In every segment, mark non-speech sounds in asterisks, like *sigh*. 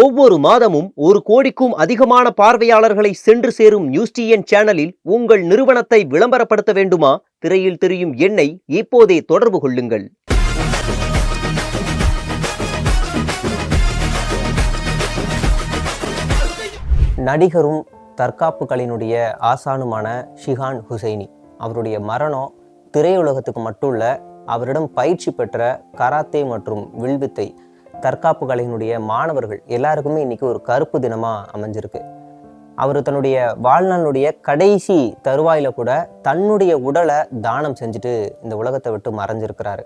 ஒவ்வொரு மாதமும் ஒரு கோடிக்கும் அதிகமான பார்வையாளர்களை சென்று சேரும் நியூஸ் டிஎன் சேனலில் உங்கள் நிறுவனத்தை விளம்பரப்படுத்த வேண்டுமா? திரையில் தெரியும் எண்ணை இப்போதே தொடர்பு கொள்ளுங்கள். நடிகரும் தற்காப்புகளினுடைய ஆசானுமான ஷிஹான் ஹுசைனி. அவருடைய மரணம் திரையுலகத்துக்கு மட்டும் இல்லை அவரிடம் பயிற்சி பெற்ற கராத்தே மற்றும் வில்வித்தை தற்காப்பு கலையினுடைய மாணவர்கள் எல்லாருக்குமே இன்றைக்கி ஒரு கருப்பு தினமாக அமைஞ்சிருக்கு. அவர் தன்னுடைய வாழ்நாளுடைய கடைசி தருவாயில் கூட தன்னுடைய உடலை தானம் செஞ்சுட்டு இந்த உலகத்தை விட்டு மறைஞ்சிருக்கிறாரு.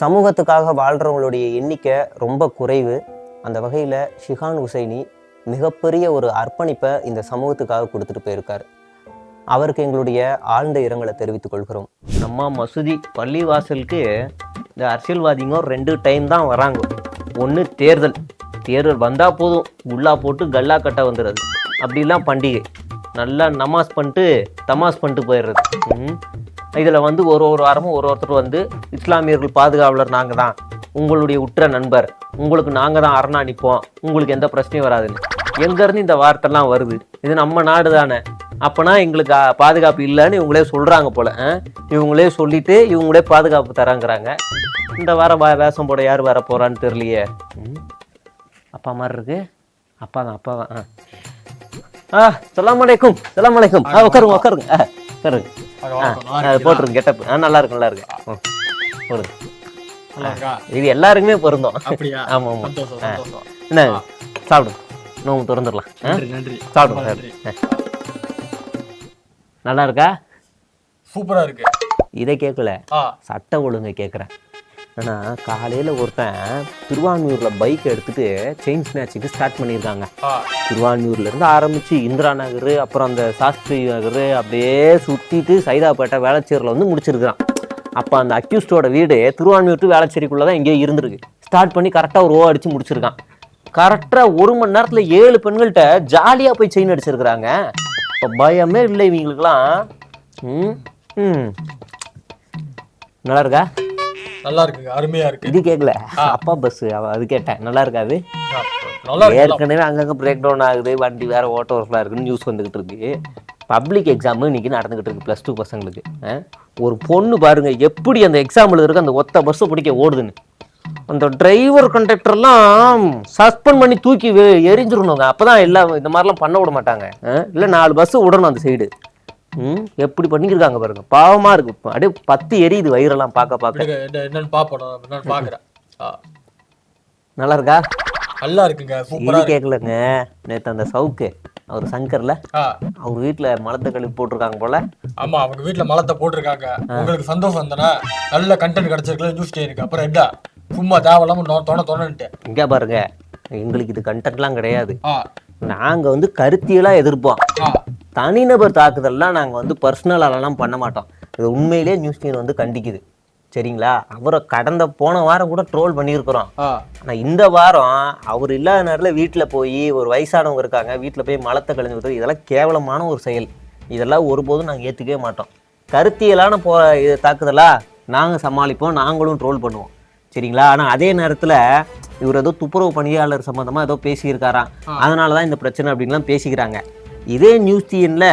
சமூகத்துக்காக வாழ்கிறவங்களுடைய எண்ணிக்கை ரொம்ப குறைவு. அந்த வகையில் ஷிஹான் ஹுசைனி மிகப்பெரிய ஒரு அர்ப்பணிப்பை இந்த சமூகத்துக்காக கொடுத்துட்டு போயிருக்காரு. அவருக்கு எங்களுடைய ஆழ்ந்த இரங்கலை தெரிவித்துக் கொள்கிறோம். நம்ம மசூதி பள்ளிவாசலுக்கு இந்த அரசியல்வாதிங்க ரெண்டு டைம் தான் வராங்க. ஒன்று தேர்தல். தேர்தல் வந்தால் போதும். குல்லா போட்டு கல்லா கட்ட வந்துடுறது அப்படிலாம் பண்டிகை. நல்லா நமாஸ் பண்ணிட்டு தமாஸ் பண்ணிட்டு போயிடுறது. ம். இதில் வந்து ஒரு ஒரு வாரமும் ஒரு ஒருத்தர் வந்து இஸ்லாமியர்கள் பாதுகாவலர் நாங்கள் தான் உங்களுடைய உற்ற நண்பர். உங்களுக்கு நாங்கள் தான் அரணா நிற்போம் உங்களுக்கு எந்த பிரச்சனையும் வராதுன்னு. எங்கேருந்து இந்த வார்த்தைலாம் வருது? இது நம்ம நாடு தானே அப்போனா எங்களுக்கு பாதுகாப்பு இல்லைன்னு இவங்களே சொல்கிறாங்க போல. ஆ? இவங்களே சொல்லிட்டு இவங்களே பாதுகாப்பு தராங்கிறாங்க. இந்த வாரம் வா- வேஷம் போட யார் வர போகிறான்னு தெரியலையே. ம். அப்பா மாதிரி இருக்கு? அப்பா தான் அப்பா தான். ஆ ஆ சலாம் அலைக்கும். சலாம் அலைக்கும். ஆ உட்காருங்க உட்காருங்க. ஆ உட்காருங்க. ஆ அது போட்டுருங்க கெட்டப். ஆ நல்லா இருக்கு நல்லா இருக்கு. போடுங்க? இது எல்லாருக்குமே பொருந்தும். அப்படியா? *laughs* ஆமா ஆமா. சந்தோஷம் ஆ. சந்தோஷம். என்ன? சாப்பிடுங்க. நோம்பு திறந்துடலாம். ஆ நன்றி நன்றி. சாப்பிடுங்க. சாப்பிடுங்க. நல்லா இருக்கா சூப்பரா இருக்கு இதை கேட்கல சட்ட ஒழுங்கை கேட்குறேன் ஆனால் காலையில் ஒருத்தன் திருவான்மியூரில் பைக் எடுத்துட்டு செயின் ஸ்நாச்சுக்கு ஸ்டார்ட் பண்ணியிருக்காங்க. திருவான்மியூர்லேருந்து ஆரம்பித்து இந்திரா நகர் அப்புறம் அந்த சாஸ்திரி நகர் அப்படியே சுற்றிட்டு சைதாப்பேட்டை வேளச்சேரியில் வந்து முடிச்சிருக்கிறான். அப்போ அந்த அக்யூஸ்டோட வீடு திருவான்மியூர் டு வேளச்சேரிக்குள்ளே தான் எங்கேயோ இருந்திருக்கு. ஸ்டார்ட் பண்ணி கரெக்டாக ஒரு ஓ அடித்து முடிச்சிருக்கான். கரெக்டாக ஒரு மணி நேரத்தில் ஏழு பெண்கள்கிட்ட ஜாலியாக போய் செயின் அடிச்சிருக்கிறாங்க. இப்போ பயமே இல்லை இவங்களுக்குலாம் ம்? ம். நல்லா இருக்கா நல்லா இருக்குங்க அருமையா இருக்கு. இது கேட்கல அப்பா பஸ் அது கேட்டேன். நல்லா இருக்காது ஏற்கனவே அங்கங்க பிரேக் டவுன் ஆகுது வண்டி வேற ஓட்ட வரலாம் இருக்குன்னு நியூஸ் வந்துகிட்டு இருக்கு. பப்ளிக் எக்ஸாம் இன்னைக்கு நடந்துகிட்டு இருக்கு ப்ளஸ் டூ பசங்களுக்கு? ஒரு பொண்ணு பாருங்க எப்படி அந்த எக்ஸாம் எழுதுறதுக்கு அந்த ஒத்த பஸ்ஸை பிடிக்க ஓடுதுன்னு. அந்த டிரைவர் கண்டக்டர்லாம் சஸ்பெண்ட் பண்ணி தூக்கி எரிஞ்சிடணுங்க. அப்பதான் எல்லாம் இந்த மாதிரிலாம் பண்ண விட மாட்டாங்க? இல்ல நாலு பஸ் விடணும் அந்த சைடு ம்? எப்படி பண்ணிக்கிருக்காங்க பாருங்க. பாவமா இருக்கு. அப்படியே பத்து எரியுது வயிறெல்லாம் பார்க்க பார்க்க. என்னன்னு பாக்குறேன் ஆ, நல்லா இருக்கா? நல்லா இருக்குங்க. சூப்பரா கேட்கலங்க நேத்து அந்த சவுக்கு. அவர் சங்கர்ல. அவர் வீட்டுல மலத்தை கழுவி போட்டிருக்காங்க போல. ஆமா அவங்க வீட்ல மலத்தை போட்டிருக்காங்க. உங்களுக்கு சந்தோஷம் தானே? நல்ல கண்டென்ட் கிடைச்சிருக்கல நியூஸ் இருக்கு அப்புறம் என்ன? சும்மா தேவையில்லாம தொண தொணன்ட்டு இங்க பாருங்க. எங்களுக்கு இது கண்டென்ட்லாம் கிடையாது. நாங்க வந்து கருத்தியலா எதிர்ப்போம். தனிநபர் தாக்குதல்லாம் நாங்க வந்து பர்சனலாலாம் பண்ண மாட்டோம். இது உண்மையிலேயே நியூஸ் டீன் வந்து கண்டிக்குது. சரிங்களா? அவரை கடந்த போன வாரம் கூட ட்ரோல் பண்ணியிருக்கிறோம். ஆ. ஆனா இந்த வாரம் அவர் இல்லாத நேரத்தில் வீட்டில் போய் ஒரு வயசானவங்க இருக்காங்க வீட்டில் போய் மலத்தை கழிஞ்சு ஊத்துறது இதெல்லாம் கேவலமான ஒரு செயல். இதெல்லாம் ஒருபோதும் நாங்கள் ஏற்றுக்கவே மாட்டோம். கருத்தியலான போ இது தாக்குதலா நாங்கள் சமாளிப்போம் நாங்களும் ட்ரோல் பண்ணுவோம். சரிங்களா? ஆனால் அதே நேரத்தில் இவர் ஏதோ துப்புரவு பணியாளர் சம்மந்தமாக ஏதோ பேசியிருக்காராம் அதனால தான் இந்த பிரச்சனை அப்படின்லாம் பேசிக்கிறாங்க. இதே நியூஸ் டிஎன்ல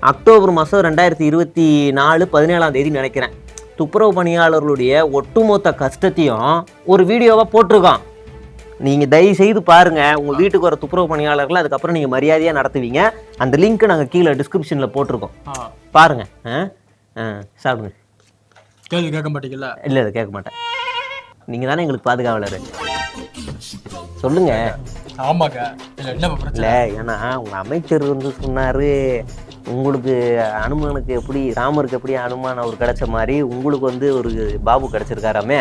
அக்டோபர் மாதம் ரெண்டாயிரத்தி இருபத்தி நாலு பதினேழாம் தேதி நினைக்கிறேன். துப்புரவு பணியாளர்களுடைய ஒட்டுமொத்த கஷ்டத்தையும் ஒரு வீடியோவாக போட்டிருக்கான். நீங்கள் தயவு செய்து பாருங்க உங்க வீட்டுக்கு வர துப்புரவு பணியாளர்கள் அதுக்கப்புறம் நீங்க மரியாதையா நடத்துவீங்க. அந்த லிங்க் நாங்க கீழே டிஸ்கிரிப்ஷன்ல போட்டிருக்கோம். ஆ. பாருங்க. ஆ? ஆ, சாப்பிடுங்க. கேள்வி கேட்க மாட்டீங்கல்ல? இல்லை இல்லை கேட்க மாட்டேன். நீங்க தானே எங்களுக்கு பாதுகாவலர். சொல்லுங்க. ஆமாங்க. இல்ல ஏன்னா உங்க அமைச்சர் வந்து சொன்னாரு உங்களுக்கு அனுமனுக்கு எப்படி ராமருக்கு எப்படி அனுமான் அவர் கிடைச்ச மாதிரி உங்களுக்கு வந்து ஒரு பாபு கிடைச்சிருக்காராமே.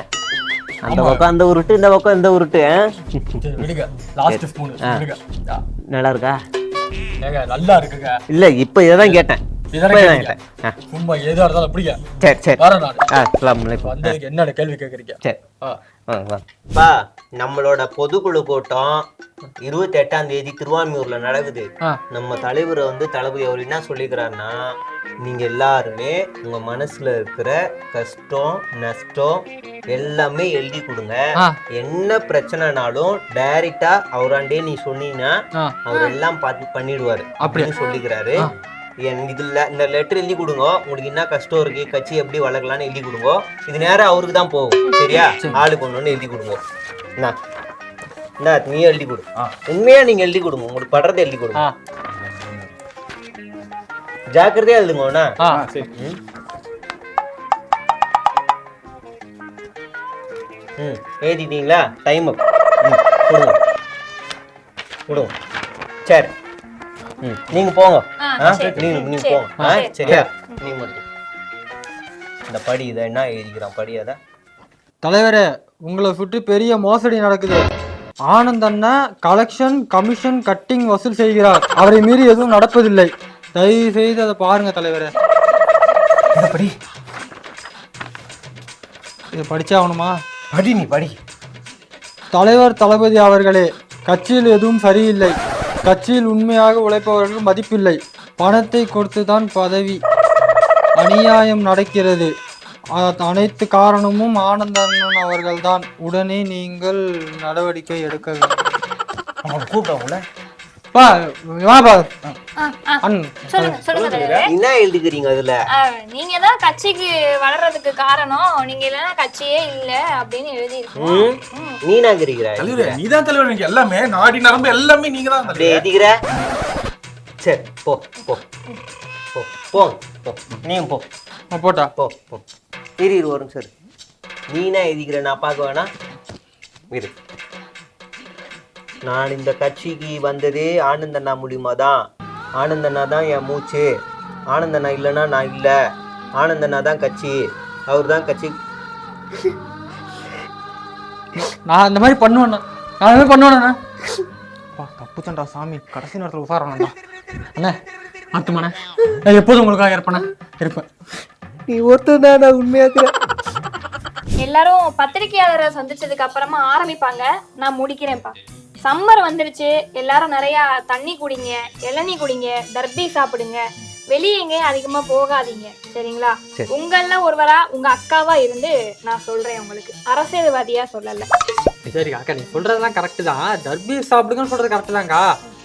அந்த பக்கம் அந்த உருட்டு இந்த பக்கம் இந்த உருட்டு. நல்லா இருக்கா? நல்லா இருக்குங்க. இல்லை இப்போ இதானே? கேட்டேன். சும்மா எதா இருந்தாலும் பிடிக்க. சரி சரி. வர நான். ஆ அஸ்ஸலாமு அலைக்கும். வந்து என்னோட கேள்வி கேக்குறீங்க? சரி. ஆ. வாங்க வாங்க பா நம்மளோட பொதுக்குழு கூட்டம் இருபத்தி எட்டாம் தேதி திருவான்மியூர்ல நடக்குது. நம்ம தலைவர் வந்து தளபதி அவர் என்ன சொல்லிக்கிறாருன்னா நீங்க எல்லாருமே உங்க மனசுல இருக்கிற கஷ்டம் நஷ்டம் எல்லாமே எழுதி கொடுங்க. என்ன பிரச்சனைனாலும் டைரக்டா அவராண்டே நீ சொன்னீங்கன்னா. அவர் எல்லாம் பார்த்து பண்ணிடுவாரு. அப்படின்னு சொல்லிக்கிறாரு. ஆ. என் இதுல இந்த லெட்டர் எழுதி கொடுங்க. உங்களுக்கு என்ன கஷ்டம் இருக்கு கட்சி எப்படி வளர்க்கலாம்னு எழுதி கொடுங்க. இது நேரா அவருக்கு தான் போகும் சரியா? ஆளுக்கு ஒண்ணு எழுதி கொடுங்க. என்ன நீ எழுதி கொடு. உண்மையா நீங்க எழுதி கொடுங்க உங்களுக்கு படுறதை எழுதி கொடுங்க. ஆ. ஜாக்கிரதையா எழுதுங்கண்ணா ஆ. ம். எழுதிட்டீங்களா? டைம் கொடுங்க. கொடுங்க. சரி. நீங்க போங்க. ஆ, ஆ? சரி. நீங்க நீங்க. போங்க. சரியா நீ மட்டும். இந்த படி இதை என்ன எழுதிக்கிறான்? படி அதை? தலைவரே உங்களை சுற்றி பெரிய மோசடி நடக்குது. ஆனந்த் அண்ணா கலெக்ஷன் கமிஷன் கட்டிங் வசூல் செய்கிறார். அவரை மீறி எதுவும் நடப்பதில்லை. தயவு செய்து அதை பாருங்க தலைவரே. இந்த படி. இதை படிச்சே ஆகணுமா படி நீ படி. தலைவர் தளபதி அவர்களே கட்சியில் எதுவும் சரியில்லை. கட்சியில் உண்மையாக உழைப்பவர்கள் மதிப்பில்லை. பணத்தை கொடுத்துதான் பதவி அநியாயம் நடக்கிறது. அனைத்து காரணமும் ஆனந்த அண்ணன் அவர்கள்தான். உடனே நீங்கள் நடவடிக்கை எடுக்க வேண்டும். அவன் பா வா பா ஆ, ஆ. அண்ணன் சொல்லுங்க. என்ன எழுதிக்கிறீங்க அதுல? நீங்க தான் கட்சிக்கு வளர்றதுக்கு காரணம் நீங்க இல்லைன்னா கட்சியே இல்ல அப்படின்னு எழுதியிருக்கோம் ம்? நீ என்ன இருக்கிற தலைவர் நீதான் தலைவர் எல்லாமே நாடி நரம்பு எல்லாமே நீங்க தான் அப்படியே எழுதிக்கிற? சரி போ போ. போ போ போ. நீயும் போ. போட்டா? போ போ. இரு இரு வரும் சரி நீ என்ன எழுதிக்கிற? நான் பார்க்க வேணாம். இரு. நான் இந்த கட்சிக்கு வந்ததே ஆனந்தண்ணா மூலியமா தான் ஆனந்தண்ணா தான் என் மூச்சு. ஆனந்தண்ணா இல்லைன்னா நான் இல்லை. ஆனந்தண்ணா தான் கட்சி. அவர் தான் கட்சி. நான் இந்த மாதிரி பண்ணுவேண்ணா. நான் இந்த மாதிரி பண்ணுவேண்ணா. பா தப்பு சாமி. கடைசி நேரத்தில் உசாரணா அண்ணே ஆத்துமாண்ணே. நான் எப்போதும் உங்களுக்காக இருப்பேண்ணே. இருப்பேன். நீ ஒருத்தன் தான் நான் உண்மையாக்குற எல்லாரும் பத்திரிகையாளரை சந்திச்சதுக்கு அப்புறமா ஆரம்பிப்பாங்க. நான் முடிக்கிறேன்ப்பா. சம்மர் வந்துருச்சு. எல்லாரும் நிறைய தண்ணி குடிங்க இளநீ குடிங்க தர்பி சாப்பிடுங்க. வெளியே எங்கேயும் அதிகமா போகாதீங்க. சரிங்களா? சரி. உங்கள ஒருவரா உங்க அக்காவா இருந்து நான் சொல்றேன் உங்களுக்கு. அரசியல்வாதியா சொல்லல. சரிக்கா அக்கா நீ சொல்றதெல்லாம் கரெக்டு தான். தர்பி சாப்பிடுங்கன்னு சொல்றது கரெக்டு தான்க்கா.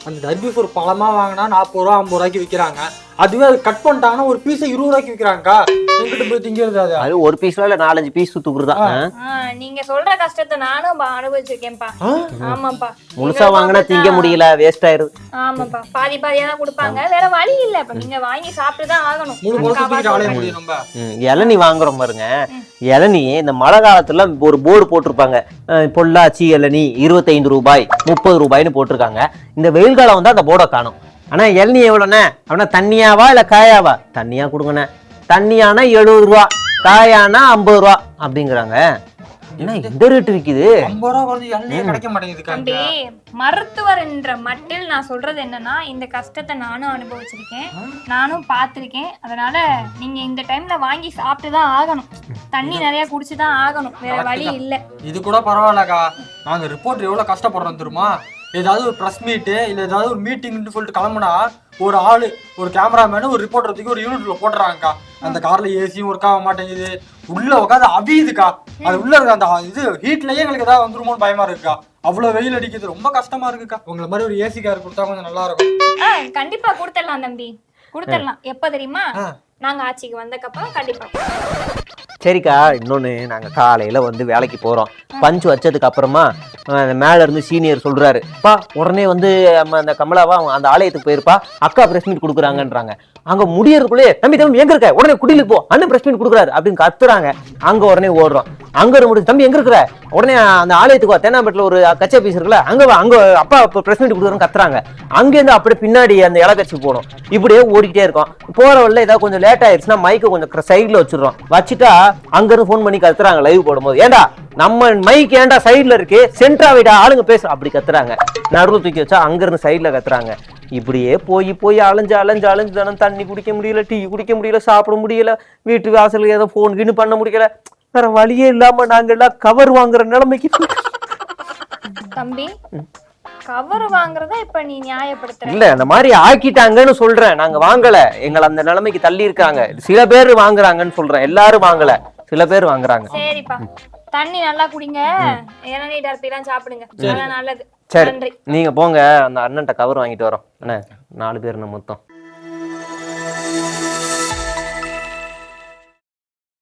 அந்த தர்பீஸ் ஒரு பழமா வாங்கினா நாற்பது ரூபா ஐம்பது ரூபாய்க்கு விற்கிறாங்க அதுவே அது கட் பண்ணிட்டாங்கன்னா ஒரு பீஸை இருபது ரூபாய்க்கு விற்கிறாங்கக்கா எங்கிட்ட போய் திங்கிறது அது? அது ஒரு பீஸ்ல இல்ல நாலஞ்சு பீஸ் துக்குறதா நீங்க சொல்ற கஷ்டத்தை நானும் பா- அனுபவிச்சிருக்கேன்ப்பா. ஆமாப்பா. முழுசா வாங்கினா திங்க முடியல வேஸ்ட் ஆயிருது. ஆமாப்பா. பாதி பாதியா தான் கொடுப்பாங்க. வேற வழி இல்ல. இப்ப நீங்க வாங்கி சாப்பிட்டு தான் ஆகணும். முழு முழுக்க அக்காவா தூக்கிட்டு ஆலைய சொல்றேன். முடியும் நம்ம ம், இளநீ வாங்குறோம் பாருங்க. இளநீ இந்த மழை காலத்துல ஒரு போர்டு போட்டிருப்பாங்க. அஹ், பொள்ளாச்சி இளநீ இருபத்தைந்து ரூபாய் முப்பது ரூபாய்னு போட்டிருக்காங்க. இந்த வெயில் காலம் வந்து அந்த போர்டை காணும். ஆனா இளநீ எவ்வளோண்ணே? அப்படின்னா தண்ணியாவா இல்ல காயாவா? தண்ணியா கொடுங்கண்ணே. தண்ணியானா எழுபது ரூபா காயானா ஐம்பது ரூபா அப்படிங்கிறாங்க. என்ன இந்த ரேட்டு விக்குது ஐம்பது ரூபா குறைஞ்சி எண்ணெயே கிடைக்க மாட்டேங்குதுக்கா தம்பி மருத்துவர் என்ற மட்டில் நான் சொல்றது என்னன்னா இந்த கஷ்டத்தை நானும் அனுபவிச்சிருக்கேன். நானும் பார்த்திருக்கேன். அதனால நீங்க இந்த டைம்ல வாங்கி சாப்பிட்டு தான் ஆகணும். தண்ணி நிறைய குடிச்சு தான் ஆகணும். வேற வழி இல்ல. இது கூட பரவாயில்லக்கா. நாங்க ரிப்போர்ட் எவ்வளவு கஷ்டப்படுறோம் தெரியுமா? ஏதாவது ஒரு ப்ரெஸ் மீட்டு இல்ல ஏதாவது ஒரு மீட்டிங்னு சொல்லிட்டு கிளம்புனா ஒரு ஆளு ஒரு கேமராமேனு ஒரு ரிப்போர்ட்டர் தூக்கி ஒரு யூனிட்ல போட்டுறாங்கக்கா. அந்த கார்ல ஏசியும் ஒர்க் ஆக மாட்டேங்குது. உள்ள உட்காந்து அவியுதுக்கா. அது உள்ள இருக்க அந்த இது ஹீட்லயே எங்களுக்கு ஏதாவது வந்துருமோன்னு பயமா இருக்குக்கா. அவ்வளவு வெயில் அடிக்குது. ரொம்ப கஷ்டமா இருக்குக்கா. உங்களை மாதிரி ஒரு ஏசி கார் கொடுத்தா கொஞ்சம் நல்லா இருக்கும். கண்டிப்பா கொடுத்துடலாம் தம்பி. கொடுத்துடலாம். எப்ப தெரியுமா. நாங்க ஆட்சிக்கு வந்தக்கப்புறம் கண்டிப்பா. சரிக்கா இன்னொன்று நாங்கள் காலையில் வந்து வேலைக்கு போகிறோம் பஞ்ச் வச்சதுக்கு அப்புறமா மேலே இருந்து சீனியர் சொல்கிறாரு பா உடனே வந்து நம்ம அந்த கமலாவா அந்த ஆலயத்துக்கு போயிருப்பா அக்கா பிரஸ் மீட் கொடுக்குறாங்கன்றாங்க. அங்கே முடியறதுக்குள்ளே தம்பி தம்பி எங்க இருக்க? உடனே குடிலுக்கு போ அண்ணன் பிரஸ் மீட் கொடுக்குறாரு அப்படின்னு கத்துறாங்க. அங்கே உடனே ஓடுறோம். அங்கே முடிச்சு தம்பி எங்க இருக்கிற? உடனே அந்த ஆலயத்துக்கு வா. தேனாம்பேட்டில் ஒரு கட்சி ஆஃபீஸ் இருக்குல்ல அங்கே வா. அங்கே அப்பா பிரஸ் மீட் கொடுக்குறோம் கத்துறாங்க. அங்கேருந்து அப்படியே பின்னாடி அந்த இலை கட்சி போகணும். இப்படியே ஓடிக்கிட்டே இருக்கும். போற வழியில் ஏதாவது கொஞ்சம் லேட் ஆயிடுச்சுன்னா மைக்கை கொஞ்சம் சைடில் வச்சிடறோம். வச்சுட்டா அங்கேருந்து ஃபோன் பண்ணி கத்துறாங்க லைவ் போடும்போது. ஏண்டா நம்ம மைக் ஏன்டா சைடில் இருக்கு? சென்ட்ரா வைடா ஆளுங்க பேச. அப்படி கத்துறாங்க. நடுவில் தூக்கி வச்சா அங்கேருந்து சைடில் கத்துறாங்க. இப்படியே போய் போய் அலைஞ்சு அலைஞ்சு அலைஞ்சு தினம் தண்ணி குடிக்க முடியல டீ குடிக்க முடியல சாப்பிட முடியல வீட்டு வாசலுக்கு ஏதோ ஃபோன் கின்னு பண்ண முடியல. வேற வழியே இல்லாம நாங்க எல்லாம் கவர் வாங்குற நிலைமைக்கு. தம்பி கவர் வாங்குறத இப்ப நீ நியாயப்படுத்துற? இல்ல அந்த மாதிரி ஆக்கிட்டாங்கன்னு சொல்றேன். நாங்க வாங்கல. எங்களை அந்த நிலைமைக்கு தள்ளி இருக்காங்க. சில பேர் வாங்குறாங்கன்னு சொல்றேன். எல்லாரும் வாங்கல. சில பேர் வாங்குறாங்க. சரிப்பா. தண்ணி நல்லா குடிங்க. இளநீ டர்பிலாம் சாப்பிடுங்க. அதான் நல்லது. சரி. நன்றி. நீங்க போங்க. அந்த அண்ணன்ட்ட கவர் வாங்கிட்டு வரோம். என்ன நாலு பேர் மொத்தம்.